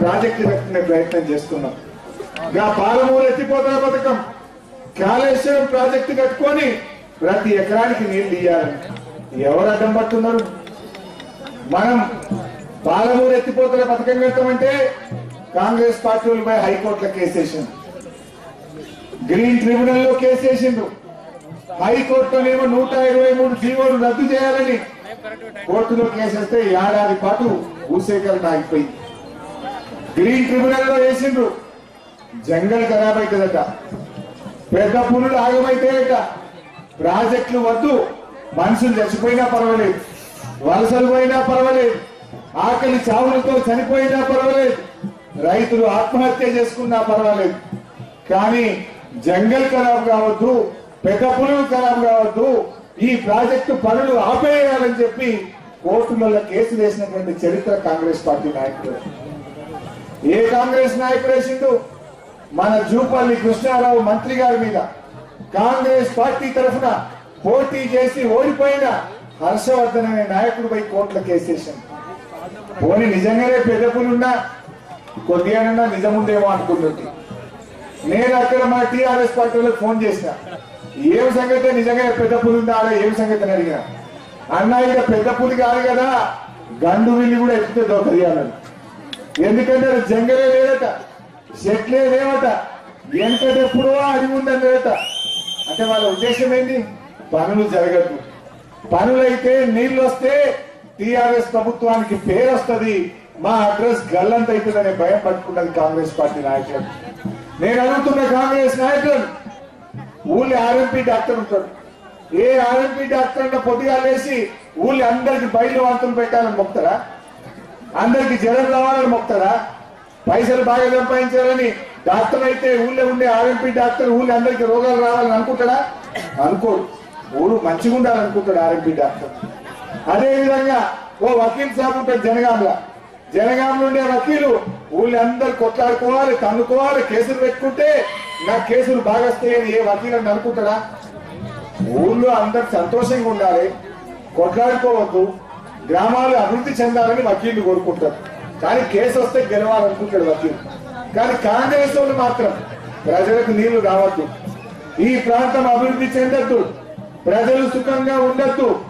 Project పెట్టుకునే ప్రయత్నం చేస్తున్నాం. గా పాలమూరు ఎత్తిపోతల పథకం కాళేశ్వరం ప్రాజెక్టు కట్టుకొని ప్రతి ఎకరానికి నీళ్ళు ఇయ్యాలని ఎవరు అడ్డం పట్టున్నారు మనం పాలమూరు ఎత్తిపోతల పథకం కడతామంటే కాంగ్రెస్ పార్టీలపై హైకోర్టులో కేసేసింది గ్రీన్ ట్రిబ్యునల్లో కేసేసిండు హైకోర్టులోనేమో నూట ఇరవై మూడు జీవోలు రద్దు చేయాలని కోర్టులో కేసేస్తే ఏడాది పాటు భూసేకరణ ఆగిపోయింది. గ్రీన్ ట్రిబ్యునల్లో వేసిండ్రు. జంగల్ ఖరాబ్ అవుతుందట పెద్ద పులులు ఆగమైతాయట. ప్రాజెక్టులు వద్దు. మనుషులు చచ్చిపోయినా పర్వాలేదు. వలసలు పోయినా పర్వాలేదు. ఆకలి చావులతో చనిపోయినా పర్వాలేదు. రైతులు ఆత్మహత్య చేసుకున్నా పర్వాలేదు. కానీ జంగల్ ఖరాబ్ కావద్దు పెద్ద పులులు ఖరాబ్ కావద్దు ఈ ప్రాజెక్టు పనులు ఆపేయాలని చెప్పి కోర్టులలో కేసు వేసినటువంటి చరిత్ర కాంగ్రెస్ పార్టీ నాయకులు. ఏ కాంగ్రెస్ నాయకుడు వేసిండు మన జూపల్లి కృష్ణారావు మంత్రి గారి మీద. కాంగ్రెస్ పార్టీ తరఫున పోటీ చేసి ఓడిపోయిన హర్షవర్ధన్ అనే నాయకుడిపై కోర్టులో కేసేసాను పోనీ నిజంగానే పెద్దపులున్నా కొద్దిగానన్నా నిజముందేమో అనుకుంటుంది నేను అక్కడ మా టీఆర్ఎస్ పార్టీలకు ఫోన్ చేసిన. ఏం సంగతి నిజంగా పెద్ద పులి అలా ఏం సంగతి అని అడిగిన? అన్న ఇక పెద్ద పులి కాదు కదా. గండు విల్లి కూడా ఎక్కితే దొరకది అన్నాడు ఎందుకంటే అది జంగలే లేదట. చెట్లే లేవట. ఎంతటెప్పుడో అది ఉందని లేదట. అంటే వాళ్ళ ఉద్దేశం ఏంటి పనులు జరగదు. పనులైతే నీళ్ళు వస్తే టిఆర్ఎస్ ప్రభుత్వానికి పేరు వస్తుంది. మా అడ్రస్ గల్లంత అవుతుందనే భయం పట్టుకున్నది కాంగ్రెస్ పార్టీ నాయకులు. నేను అడుగుతున్న కాంగ్రెస్ నాయకులు ఊళ్ళో ఆర్ఎంపీ డాక్టర్ ఉంటాడు. ఏ ఆర్ఎంపీ డాక్టర్ అంటే పొద్దుగా లేసి ఊళ్ళో అందరికి బయలు వాంతులు పెట్టాలని మొక్తారా? అందరికి జ్వరం రావాలని మొక్తారా? పైసలు బాగా సంపాదించాలని డాక్టర్ అయితే ఊళ్ళో ఉండే ఆర్ఎంపీ డాక్టర్ ఊళ్ళో అందరికి రోగాలు రావాలని అనుకుంటాడా? అనుకోడు. ఊరు మంచిగా ఉండాలనుకుంటాడు ఆర్ఎంపీ డాక్టర్. అదే విధంగా ఓ వకీల్ సాబ్ ఉంటాడు జనగాంలో జనగాంలో ఉండే వకీలు ఊళ్ళో అందరు కొట్లాడుకోవాలి తన్నుకోవాలి కేసులు పెట్టుకుంటే నా కేసులు బాగా వస్తాయని ఏ వకీలు అని అనుకుంటాడా? ఊళ్ళో అందరు సంతోషంగా ఉండాలి. కొట్లాడుకోవద్దు. గ్రామాలు అభివృద్ధి చెందాలని వకీళ్ళు కోరుకుంటారు. కానీ కేసు వస్తే గెలవాలనుకుంటాడు వకీలు. కానీ కాంగ్రెస్ వాళ్ళు మాత్రం ప్రజలకు నీళ్ళు రావద్దు. ఈ ప్రాంతం అభివృద్ధి చెందద్దు. ప్రజలు సుఖంగా ఉండద్దు.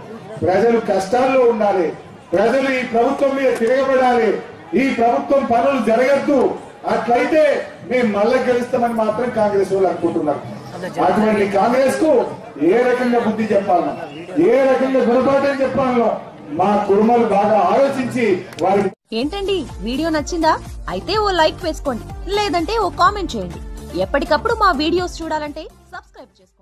ప్రజలు కష్టాల్లో ఉండాలి. ప్రజలు ఈ ప్రభుత్వం మీద తిరగబడాలి. ఈ ప్రభుత్వం పనులు జరగద్దు. అట్లయితే మేము మళ్ళా గెలుస్తామని మాత్రం కాంగ్రెస్ వాళ్ళు అనుకుంటున్నారు. అటువంటి కాంగ్రెస్కు ఏ రకంగా బుద్ధి చెప్పాలన్నా? ఏ రకంగా గుణపాఠం చెప్పాలనో మా కుటుంబాలు బాగా ఆలోచించి వారి ఏంటండి? వీడియో నచ్చిందా? అయితే ఓ లైక్ వేసుకోండి. లేదంటే ఓ కామెంట్ చేయండి. ఎప్పటికప్పుడు మా వీడియోస్ చూడాలంటే సబ్స్క్రైబ్ చేసుకోండి.